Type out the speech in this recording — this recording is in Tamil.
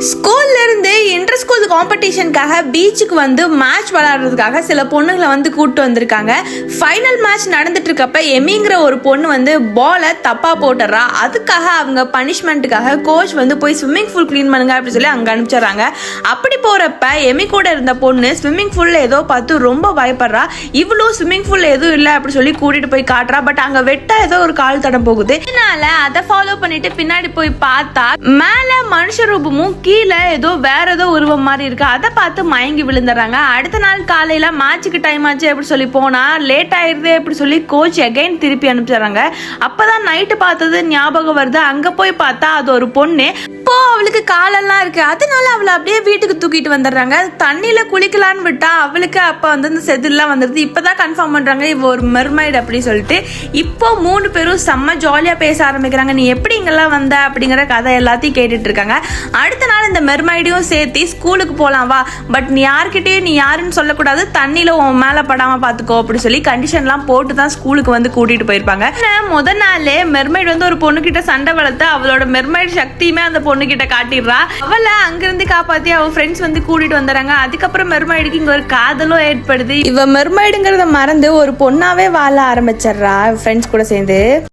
Скоро காம்படிஷனுக்காக பீச்சுக்கு வந்து மேட்ச் விளையாடுறதுக்காக சில பொண்ணுங்களை வந்து கூப்பிட்டு வந்திருக்காங்க. ஃபைனல் மேட்ச் நடந்துட்டு இருக்கப்ப எமிங்கிற ஒரு பொண்ணு வந்து பாலை தப்பா போட்டுறா. அதுக்காக அவங்க பனிஷ்மெண்ட்டுக்காக கோச் வந்து போய் ஸ்விம்மிங் பூல் க்ளீன் பண்ணுங்க அப்படின்னு சொல்லி அங்கே அனுப்பிச்சிடுறாங்க. அப்படி போறப்ப எமி கூட இருந்த பொண்ணு ஸ்விம்மிங் பூல்ல ஏதோ பார்த்து ரொம்ப பயப்படுறா. இவ்வளோ ஸ்விம்மிங் பூல்ல எதுவும் இல்லை அப்படி சொல்லி கூட்டிட்டு போய் காட்டுறா. பட் அங்கே வெட்டா ஏதோ ஒரு கால் தடம் போகுது. அதனால அதை ஃபாலோ பண்ணிட்டு பின்னாடி போய் பார்த்தா மேல மனுஷ ரூபமும் கீழே ஏதோ வேற ஏதோ உருவம் மாதிரி இருக்கு. அதை பார்த்து மயங்கி விழுந்துடுறாங்க. அடுத்த நாள் காலையில மேட்ச்சுக்கு டைம் ஆச்சு அப்படி சொல்லி போனா லேட் ஆயிருது அப்படி சொல்லி கோச் எகைன் திருப்பி அனுப்பிச்சிடுறாங்க. அப்பதான் நைட்டு பார்த்தது ஞாபகம் வருது. அங்க போய் பார்த்தா அது ஒரு பொண்ணு. இப்போ அவளுக்கு காலெல்லாம் இருக்கு. அதனால அவளை அப்படியே வீட்டுக்கு தூக்கிட்டு வந்துடுறாங்க. தண்ணியில குளிக்கலான்னு விட்டா அவளுக்கு அப்ப வந்து இந்த செதில்லாம் வந்துருது. இப்பதான் கன்ஃபார்ம் பண்றாங்க இவ ஒரு மெர்மைடு அப்படி சொல்லிட்டு. இப்போ மூணு பேரும் செம்ம ஜாலியா பேச ஆரம்பிக்கிறாங்க. நீ எப்படி இங்கெல்லாம் வந்த அப்படிங்கிற கதை எல்லாத்தையும் கேட்டுட்டு இருக்காங்க. அடுத்த நாள் இந்த மெர்மைடையும் சேர்த்து ஸ்கூலுக்கு போகலாம் வா. பட் நீ யார்கிட்டயே நீ யாருன்னு சொல்லக்கூடாது. தண்ணியில உன் மேலே படாமல் பார்த்துக்கோ அப்படி சொல்லி கண்டிஷன்லாம் போட்டு தான் ஸ்கூலுக்கு வந்து கூட்டிட்டு போயிருப்பாங்க. முத நாளே மெர்மைடு வந்து ஒரு பொண்ணு கிட்ட சண்டை வளர்த்து அவளோட மெர்மைட் சக்தியுமே அந்த பொண்ணு கிட்ட காட்டிடுறா. அவளை அங்கிருந்து காப்பாத்தி அவள் ஃப்ரெண்ட்ஸ் வந்து கூட்டிட்டு வந்துடுறாங்க. அதுக்கப்புறம் மெர்மைடுக்கு இங்க ஒரு காதலும் ஏற்படுது. இவ மெர்மைடுங்கிறத மறந்து ஒரு பொண்ணாவே வாழ ஆரம்பிச்சிடுறா ஃப்ரெண்ட்ஸ் கூட சேர்ந்து.